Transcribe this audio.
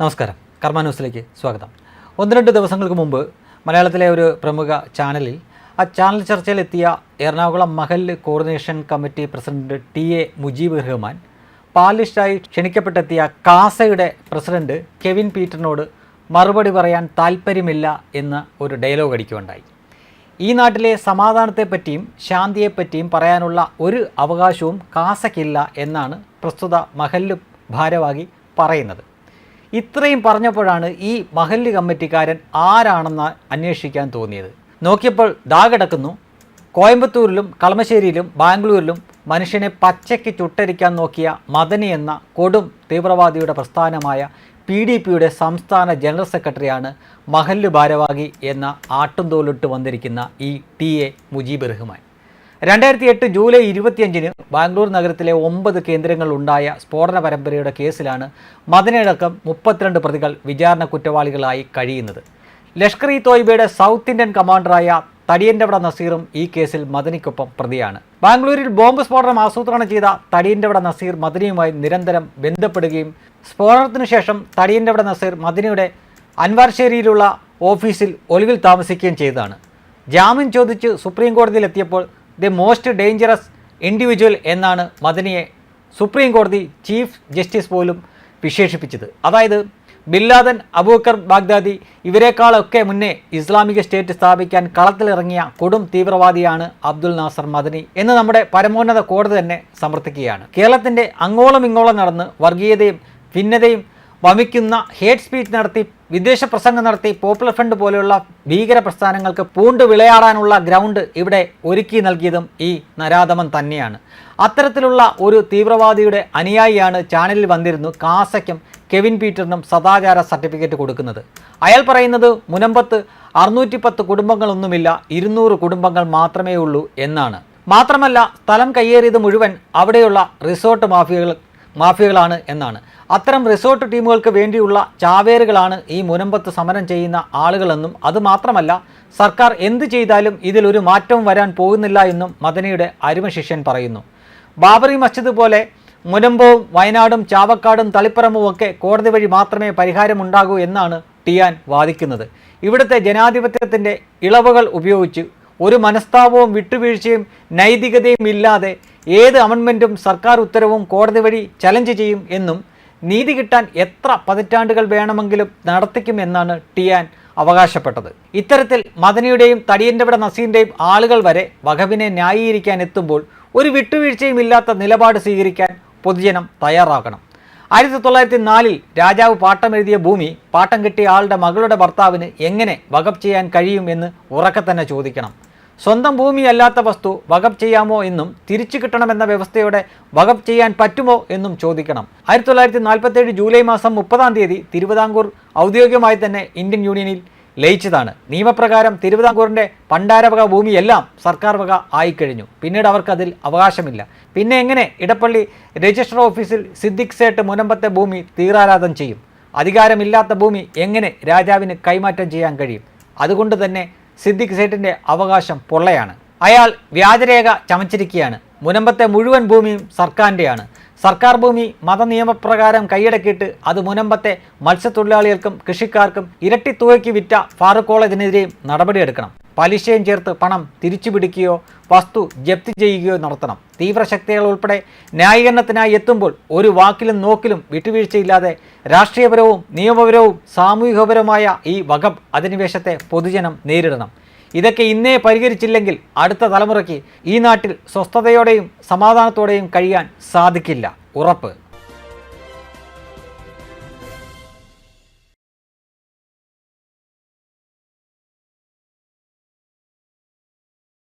നമസ്കാരം. കർമ്മ ന്യൂസിലേക്ക് സ്വാഗതം. ഒന്ന് രണ്ട് ദിവസങ്ങൾക്ക് മുമ്പ് മലയാളത്തിലെ ഒരു പ്രമുഖ ചാനലിൽ ആ ചാനൽ ചർച്ചയിലെത്തിയ എറണാകുളം മഹല്ല് coordination committee president T A Mujeeb Rahman പാലിഷ്ടായി ക്ഷണിക്കപ്പെട്ടെത്തിയ കാസയുടെ പ്രസിഡന്റ് കെവിൻ പീറ്ററിനോട് മറുപടി പറയാൻ താല്പര്യമില്ല എന്ന ഒരു ഡയലോഗ് അടിക്കുകയുണ്ടായി ഈ നാട്ടിലെ സമാധാനത്തെപ്പറ്റിയും ശാന്തിയെപ്പറ്റിയും പറയാനുള്ള ഒരു അവകാശവും കാസയ്ക്കില്ല എന്നാണ് പ്രസ്തുത മഹല്ല് ഭാരവാഹി പറയുന്നത്. ഇത്രയും പറഞ്ഞപ്പോഴാണ് ഈ മഹല്ല് കമ്മിറ്റിക്കാരൻ ആരാണെന്ന് അന്വേഷിക്കാൻ തോന്നിയത്. നോക്കിയപ്പോൾ ദാ കിടക്കുന്നു. കോയമ്പത്തൂരിലും കളമശ്ശേരിയിലും ബാംഗ്ലൂരിലും മനുഷ്യനെ പച്ചയ്ക്ക് ചുട്ടരിക്കാൻ നോക്കിയ മദനി എന്ന കൊടും തീവ്രവാദിയുടെ പ്രസ്ഥാനമായ പി ഡി പിയുടെ സംസ്ഥാന ജനറൽ സെക്രട്ടറിയാണ് മഹല്ല് ഭാരവാഹി എന്ന ആട്ടുംതോലിട്ട് വന്നിരിക്കുന്ന ഈ ടി എ മുജീബ് റഹ്മാൻ. രണ്ടായിരത്തി എട്ട് ജൂലൈ ഇരുപത്തിയഞ്ചിന് ബാംഗ്ലൂർ നഗരത്തിലെ ഒമ്പത് കേന്ദ്രങ്ങളിലുണ്ടായ സ്ഫോടന പരമ്പരയുടെ കേസിലാണ് മദനയടക്കം മുപ്പത്തിരണ്ട് പ്രതികൾ വിചാരണ കുറ്റവാളികളായി കഴിയുന്നത്. ലഷ്കർ ഇ തോയ്ബയുടെ സൗത്ത് ഇന്ത്യൻ കമാൻഡറായ തടിയന്റെവട നസീറും ഈ കേസിൽ മദനിക്കൊപ്പം പ്രതിയാണ്. ബാംഗ്ലൂരിൽ ബോംബ് സ്ഫോടനം ആസൂത്രണം ചെയ്ത തടിയന്റെവട നസീർ മദനിയുമായി നിരന്തരം ബന്ധപ്പെടുകയും സ്ഫോടനത്തിനു ശേഷം തടിയന്റെവട നസീർ മദനിയുടെ അൻവാർശേരിയിലുള്ള ഓഫീസിൽ ഒളിവിൽ താമസിക്കുകയും ചെയ്തതാണ്. ജാമ്യം ചോദിച്ച് സുപ്രീം കോടതിയിലെത്തിയപ്പോൾ ദി മോസ്റ്റ് ഡേഞ്ചറസ് ഇൻഡിവിജ്വൽ എന്നാണ് മദനിയെ സുപ്രീം കോടതി ചീഫ് ജസ്റ്റിസ് പോലും വിശേഷിപ്പിച്ചത്. അതായത് ബില്ലാദൻ അബൂക്കർ ബാഗ്ദാദി ഇവരെക്കാളൊക്കെ മുന്നേ ഇസ്ലാമിക സ്റ്റേറ്റ് സ്ഥാപിക്കാൻ കളത്തിലിറങ്ങിയ കൊടും തീവ്രവാദിയാണ് അബ്ദുൽ നാസർ മദനി എന്ന് നമ്മുടെ പരമോന്നത കോടതി തന്നെ സമർത്ഥിക്കുകയാണ്. കേരളത്തിന്റെ അങ്ങോളം ഇങ്ങോളം നടന്ന് വർഗീയതയും ഭിന്നതയും വമിക്കുന്ന ഹേറ്റ് സ്പീച്ച് നടത്തി വിദേശ പ്രസംഗം നടത്തി പോപ്പുലർ ഫ്രണ്ട് പോലെയുള്ള ഭീകര പ്രസ്ഥാനങ്ങൾക്ക് പൂണ്ട് വിളയാടാനുള്ള ഗ്രൗണ്ട് ഇവിടെ ഒരുക്കി നൽകിയതും ഈ നരാധമൻ തന്നെയാണ്. അത്തരത്തിലുള്ള ഒരു തീവ്രവാദിയുടെ അനുയായിയാണ് ചാനലിൽ വന്നിരുന്നു കാസയ്ക്കും കെവിൻ പീറ്ററിനും സദാചാര സർട്ടിഫിക്കറ്റ് കൊടുക്കുന്നത്. അയാൾ പറയുന്നത് മുനമ്പത്ത് അറുന്നൂറ്റി പത്ത് കുടുംബങ്ങളൊന്നുമില്ല ഇരുന്നൂറ് കുടുംബങ്ങൾ മാത്രമേ ഉള്ളൂ എന്നാണ്. മാത്രമല്ല സ്ഥലം കയ്യേറിയത് മുഴുവൻ അവിടെയുള്ള റിസോർട്ട് മാഫിയകൾ മാഫിയകളാണ് എന്നാണ്. അത്തരം റിസോർട്ട് ടീമുകൾക്ക് വേണ്ടിയുള്ള ചാവേറുകളാണ് ഈ മുനമ്പത്ത് സമരം ചെയ്യുന്ന ആളുകളെന്നും അതുമാത്രമല്ല സർക്കാർ എന്ത് ചെയ്താലും ഇതിലൊരു മാറ്റവും വരാൻ പോകുന്നില്ല എന്നും മദനിയുടെ അരുമ ശിഷ്യൻ പറയുന്നു. ബാബറി മസ്ജിദ് പോലെ മുനമ്പവും വയനാടും ചാവക്കാടും തളിപ്പറമ്പും ഒക്കെ കോടതി വഴി മാത്രമേ പരിഹാരമുണ്ടാകൂ എന്നാണ് ടിയാൻ വാദിക്കുന്നത്. ഇവിടുത്തെ ജനാധിപത്യത്തിന്റെ ഇളവുകൾ ഉപയോഗിച്ച് ഒരു മനസ്താപവും വിട്ടുവീഴ്ചയും നൈതികതയും ഇല്ലാതെ ഏത് അമൻമെന്റും സർക്കാർ ഉത്തരവും കോടതി വഴി ചലഞ്ച് ചെയ്യും എന്നും നീതി കിട്ടാൻ എത്ര പതിറ്റാണ്ടുകൾ വേണമെങ്കിലും നടത്തിക്കും എന്നാണ് ടിയാൻ അവകാശപ്പെട്ടത്. ഇത്തരത്തിൽ മദനിയുടെയും തടിയന്റെവിടെ നസീറിന്റെയും ആളുകൾ വരെ വകവിനെ ന്യായീകരിക്കാൻ എത്തുമ്പോൾ ഒരു വിട്ടുവീഴ്ചയും ഇല്ലാത്ത നിലപാട് സ്വീകരിക്കാൻ പൊതുജനം തയ്യാറാകണം. ആയിരത്തി തൊള്ളായിരത്തി നാലിൽ രാജാവ് പാട്ടം എഴുതിയ ഭൂമി പാട്ടം കിട്ടിയ ആളുടെ മകളുടെ ഭർത്താവിന് എങ്ങനെ വകപ്പ് ചെയ്യാൻ കഴിയും എന്ന് ഉറക്കെ തന്നെ ചോദിക്കണം. സ്വന്തം ഭൂമിയല്ലാത്ത വസ്തു വകപ്പ് ചെയ്യാമോ എന്നും തിരിച്ചു കിട്ടണമെന്ന വ്യവസ്ഥയോടെ വകപ്പ് ചെയ്യാൻ പറ്റുമോ എന്നും ചോദിക്കണം. ആയിരത്തി തൊള്ളായിരത്തി നാൽപ്പത്തേഴ് ജൂലൈ മാസം മുപ്പതാം തീയതി തിരുവിതാംകൂർ ഔദ്യോഗികമായി തന്നെ ഇന്ത്യൻ യൂണിയനിൽ ലയിച്ചതാണ്. നിയമപ്രകാരം തിരുവിതാംകൂറിന്റെ പണ്ടാരവക ഭൂമിയെല്ലാം സർക്കാർ വക ആയിക്കഴിഞ്ഞു. പിന്നീട് അവർക്കതിൽ അവകാശമില്ല. പിന്നെ എങ്ങനെ ഇടപ്പള്ളി രജിസ്ട്രാർ ഓഫീസിൽ സിദ്ദിഖ് സേട്ട് മുനമ്പത്തെ ഭൂമി തീരാരാധം ചെയ്യും? അധികാരമില്ലാത്ത ഭൂമി എങ്ങനെ രാജാവിന് കൈമാറ്റം ചെയ്യാൻ കഴിയും? അതുകൊണ്ട് തന്നെ സിദ്ദിഖ് സേട്ടിന്റെ അവകാശം പൊള്ളയാണ്. അയാൾ വ്യാജരേഖ ചമച്ചിരിക്കുകയാണ്. മുനമ്പത്തെ മുഴുവൻ ഭൂമിയും സർക്കാരിന്റെയാണ് സർക്കാർ ഭൂമി മതനിയമപ്രകാരം കൈയടക്കിയിട്ട് അത് മുനമ്പത്തെ മത്സ്യത്തൊഴിലാളികൾക്കും കൃഷിക്കാർക്കും ഇരട്ടി തുകയ്ക്ക് വിറ്റ ഫാറൂഖ് കോളേജിനെതിരെയും നടപടിയെടുക്കണം. പലിശയും ചേർത്ത് പണം തിരിച്ചുപിടിക്കുകയോ വസ്തു ജപ്തി ചെയ്യുകയോ നടത്തണം. തീവ്രശക്തികൾ ഉൾപ്പെടെ ന്യായീകരണത്തിനായി എത്തുമ്പോൾ ഒരു വാക്കിലും നോക്കിലും വിട്ടുവീഴ്ചയില്ലാതെ രാഷ്ട്രീയപരവും നിയമപരവും സാമൂഹികപരവുമായ ഈ വകബ് അധിനിവേശത്തെ പൊതുജനം നേരിടണം. ഇതൊക്കെ ഇന്നേ പരിഹരിച്ചില്ലെങ്കിൽ അടുത്ത തലമുറയ്ക്ക് ഈ നാട്ടിൽ സ്വസ്ഥതയോടെയും സമാധാനത്തോടെയും കഴിയാൻ സാധിക്കില്ല. ഉറപ്പ്.